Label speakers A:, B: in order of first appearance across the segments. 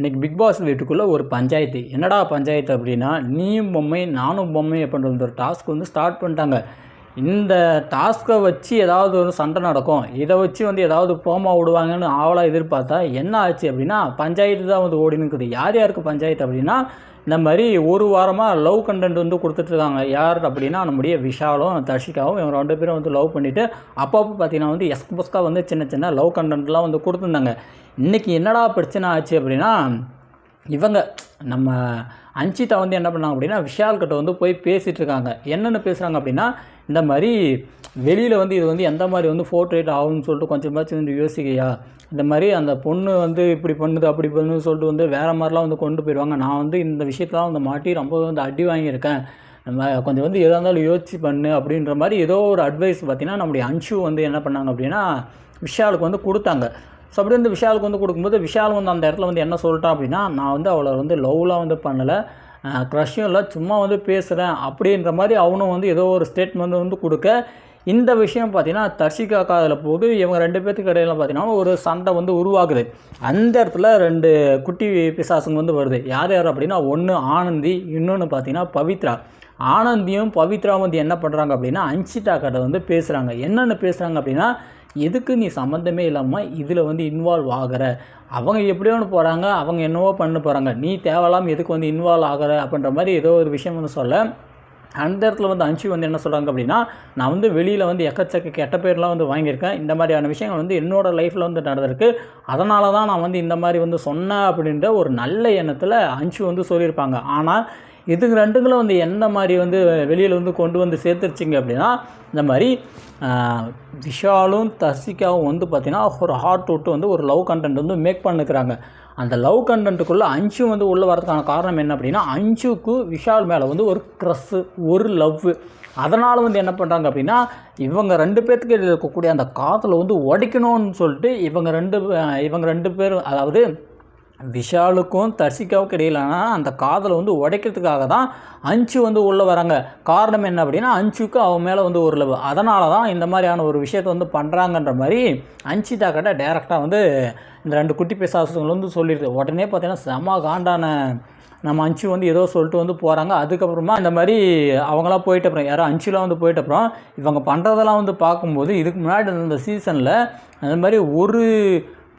A: இன்றைக்கி big pass வீட்டுக்குள்ளே ஒரு பஞ்சாயத்து. என்னடா பஞ்சாயத்து அப்படின்னா நீயும் பொம்மை நானும் பொம்மை அப்படின்ற ஒரு டாஸ்க் வந்து ஸ்டார்ட் பண்ணிட்டாங்க. இந்த டாஸ்க்கை வச்சு ஏதாவது ஒரு சண்டை நடக்கும். இதை வச்சு வந்து ஏதாவது போமா விடுவாங்கன்னு ஆவலாக எதிர்பார்த்தா என்ன ஆச்சு அப்படின்னா பஞ்சாயத்து தான் வந்து ஓடி இருக்குது யார் யாருக்கு பஞ்சாயத்து அப்படின்னா இந்த மாதிரி ஒரு வாரமாக லவ் கண்டென்ட் வந்து கொடுத்துட்ருக்காங்க யார் அப்படின்னா நம்முடைய விஷாலும் தர்ஷிகாவும் இவங்க ரெண்டு பேரும் வந்து லவ் பண்ணிவிட்டு அப்பப்போ பார்த்தீங்கன்னா வந்து எஸ்கு வந்து சின்ன சின்ன லவ் கண்டென்ட்லாம் வந்து கொடுத்துருந்தாங்க. இன்றைக்கி என்னடா பிரச்சனை ஆச்சு அப்படின்னா இவங்க நம்ம அஞ்சிதா வந்து என்ன பண்ணாங்க அப்படின்னா விஷால் கிட்ட வந்து போய் பேசிகிட்டு இருக்காங்க என்னென்ன பேசுகிறாங்க அப்படின்னா இந்த மாதிரி வெளியில் வந்து இது வந்து எந்த மாதிரி வந்து ஃபோர்ட்ரேட் ஆகும்னு சொல்லிட்டு கொஞ்சமாச்சும் வந்து யோசிக்கையா இந்த மாதிரி அந்த பொண்ணு வந்து இப்படி பண்ணுது அப்படி பண்ணுன்னு சொல்லிட்டு வந்து வேறு மாதிரிலாம் வந்து கொண்டு போயிடுவாங்க. நான் வந்து இந்த விஷயத்தெலாம் வந்து மாட்டி ரொம்ப வந்து அடி வாங்கியிருக்கேன். நம்ம கொஞ்சம் வந்து எதாக இருந்தாலும் யோசிச்சு பண்ணு அப்படின்ற மாதிரி ஏதோ ஒரு அட்வைஸ் பார்த்தீங்கன்னா நம்முடைய அன்ஷு வந்து என்ன பண்ணாங்க அப்படின்னா விஷாலுக்கு வந்து கொடுத்தாங்க. ஸோ அப்படி வந்து விஷாலுக்கு வந்து கொடுக்கும்போது விஷால் வந்து அந்த இடத்துல வந்து என்ன சொல்லிட்டான் அப்படின்னா நான் வந்து அவளை வந்து லவ்லாம் வந்து பண்ணலை. க்ரஷ்ஷும் இல்லை சும்மா வந்து பேசுகிறேன் அப்படின்ற மாதிரி அவனும் வந்து ஏதோ ஒரு ஸ்டேட்மெண்ட் வந்து கொடுக்க இந்த விஷயம் பார்த்தீங்கன்னா தர்ஷிகா காதில் போது இவங்க ரெண்டு பேர்த்துக்கு இடையில பார்த்தீங்கன்னா ஒரு சண்டை வந்து உருவாகுது. அந்த இடத்துல ரெண்டு குட்டி பிசாசுங்க வந்து வருது. யார் யார் அப்படின்னா ஒன்று ஆனந்தி இன்னொன்று பார்த்தீங்கன்னா பவித்ரா. ஆனந்தியும் பவித்ரா வந்து என்ன பண்ணுறாங்க அப்படின்னா அஞ்சிதா கடை வந்து பேசுகிறாங்க என்னென்னு பேசுகிறாங்க அப்படின்னா எதுக்கு நீ சம்மந்தமே இல்லாமல் இதில் வந்து இன்வால்வ் ஆகிற? அவங்க எப்படியோ ஒன்று போகிறாங்க அவங்க என்னவோ பண்ண போகிறாங்க நீ தேவையில்லாமல் எதுக்கு வந்து இன்வால்வ் ஆகிற அப்படின்ற மாதிரி ஏதோ ஒரு விஷயம் வந்து சொல்ல அந்த இடத்துல வந்து அஞ்சு வந்து என்ன சொல்கிறாங்க அப்படின்னா நான் வந்து வெளியில் வந்து எக்கச்சக்க கெட்ட பேர்லாம் வந்து வாங்கியிருக்கேன். இந்த மாதிரியான விஷயங்கள் வந்து என்னோடய லைஃப்பில் வந்து நடந்திருக்கு. அதனால தான் நான் வந்து இந்த மாதிரி வந்து சொன்னேன் அப்படின்ற ஒரு நல்ல எண்ணத்தில் அஞ்சு வந்து சொல்லியிருப்பாங்க. ஆனால் இதுங்க ரெண்டுங்களும் வந்து என்ன மாதிரி வந்து வெளியில் வந்து கொண்டு வந்து சேர்த்துருச்சிங்க அப்படின்னா இந்த மாதிரி விஷாலும் தர்சிக்காவும் வந்து பார்த்திங்கன்னா ஒரு ஹார்ட் விட்டு வந்து ஒரு லவ் கண்டென்ட் வந்து மேக் பண்ணிக்கிறாங்க அந்த லவ் கண்டென்ட்டுக்குள்ளே அஞ்சு வந்து உள்ளே வரதுக்கான காரணம் என்ன அப்படின்னா அஞ்சுக்கு விஷால் மேலே வந்து ஒரு க்ரஸ்ஸு ஒரு லவ் அதனால் வந்து என்ன பண்ணுறாங்க அப்படின்னா இவங்க ரெண்டு பேர்த்துக்கு இருக்கக்கூடிய அந்த காதில் வந்து உடைக்கணும்னு சொல்லிட்டு இவங்க ரெண்டு இவங்க ரெண்டு பேரும் அதாவது விஷாலுக்கும் தர்சிகாவுக்கும் இடையிலான அந்த காதலை வந்து உடைக்கிறதுக்காக தான் அஞ்சு வந்து உள்ளே வராங்க. காரணம் என்ன அப்படின்னா அஞ்சுக்கு அவன் மேலே வந்து ஒரு லவ். அதனால தான் இந்த மாதிரியான ஒரு விஷயத்தை வந்து பண்ணுறாங்கன்ற மாதிரி அஞ்சிதா கிட்ட டேரெக்டாக வந்து இந்த ரெண்டு குட்டி பிசாசுகள் வந்து சொல்லிடுது. உடனே பார்த்தீங்கன்னா செம காண்டான நம்ம அஞ்சு வந்து ஏதோ சொல்லிட்டு வந்து போகிறாங்க அதுக்கப்புறமா இந்த மாதிரி அவங்களாம் போயிட்ட அப்புறம் யாரோ அஞ்சுலாம் வந்து போயிட்ட அப்புறம் இவங்க பண்ணுறதெல்லாம் வந்து பார்க்கும்போது இதுக்கு முன்னாடி இந்த சீசனில் அந்த மாதிரி ஒரு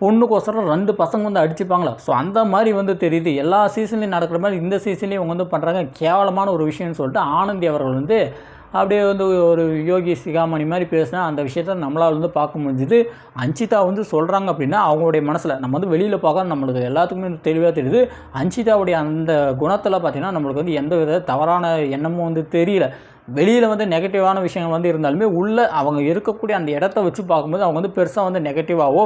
A: பொண்ணுக்கோசரம் ரெண்டு பசங்க வந்து அடிச்சுப்பாங்களா? ஸோ அந்த மாதிரி வந்து தெரியுது. எல்லா சீசன்லேயும் நடக்கிற மாதிரி இந்த சீசன்லேயும் இவங்க வந்து பண்ணுறாங்க கேவலமான ஒரு விஷயம்னு சொல்லிட்டு ஆனந்தி அவர்கள் வந்து அப்படியே வந்து ஒரு யோகி சிகாமணி மாதிரி பேசினா அந்த விஷயத்த நம்மளால் வந்து பார்க்க முடிஞ்சுது. அஞ்சிதா வந்து சொல்கிறாங்க அப்படின்னா அவங்களுடைய மனசில் நம்ம வந்து வெளியில் பார்க்க நம்மளுக்கு எல்லாத்துக்குமே தெளிவாக தெரியுது. அஞ்சிதாவுடைய அந்த குணத்தில் பார்த்திங்கன்னா நம்மளுக்கு வந்து எந்த வித தவறான எண்ணமும் வந்து தெரியல. வெளியில் வந்து நெகட்டிவான விஷயங்கள் வந்து இருந்தாலுமே உள்ளே அவங்க இருக்கக்கூடிய அந்த இடத்த வச்சு பார்க்கும்போது அவங்க வந்து பெருசாக வந்து நெகட்டிவாகவோ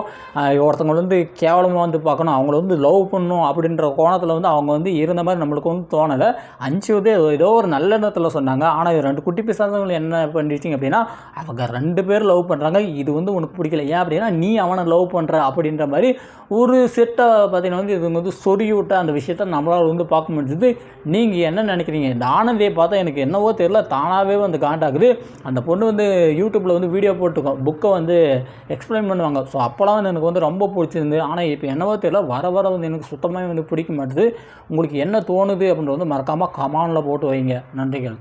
A: ஒருத்தவங்க வந்து கேவலமாக வந்து பார்க்கணும் அவங்கள வந்து லவ் பண்ணணும் அப்படின்ற கோணத்தில் வந்து அவங்க வந்து இருந்த மாதிரி நம்மளுக்கு வந்து தோணலை. அஞ்சு வந்து ஏதோ ஒரு நல்ல எண்ணத்தில் சொன்னாங்க. ஆனால் ரெண்டு குட்டி பிசாதவங்க என்ன பண்ணிச்சிங்க அப்படின்னா அவங்க ரெண்டு பேர் லவ் பண்ணுறாங்க இது வந்து உனக்கு பிடிக்கல. ஏன் அப்படின்னா நீ அவனை லவ் பண்ணுற அப்படின்ற மாதிரி ஒரு செட்டை பார்த்தீங்கன்னா வந்து இது வந்து சொறி விட்ட அந்த விஷயத்த நம்மளால் வந்து பார்க்க முடிஞ்சது. நீங்கள் என்ன நினைக்கிறீங்க? இந்த ஆனந்தியை பார்த்தா எனக்கு என்னவோ தெரியல. தான் தானாகவே வந்து காண்டாகுது அந்த பொண்ணு வந்து யூடியூப்பில் வந்து வீடியோ போட்டுக்கோம் புக்கை வந்து எக்ஸ்பிளைன் பண்ணுவாங்க. ஸோ அப்போலாம் வந்து எனக்கு வந்து ரொம்ப பிடிச்சிருந்து ஆனால் இப்போ என்னவோ தெரியல வர வர வந்து எனக்கு சுத்தமாக வந்து பிடிக்க மாட்டுது. உங்களுக்கு என்ன தோணுது அப்படின்றது வந்து மறக்காமல் கமானில் போட்டு வைங்க. நன்றிகள்.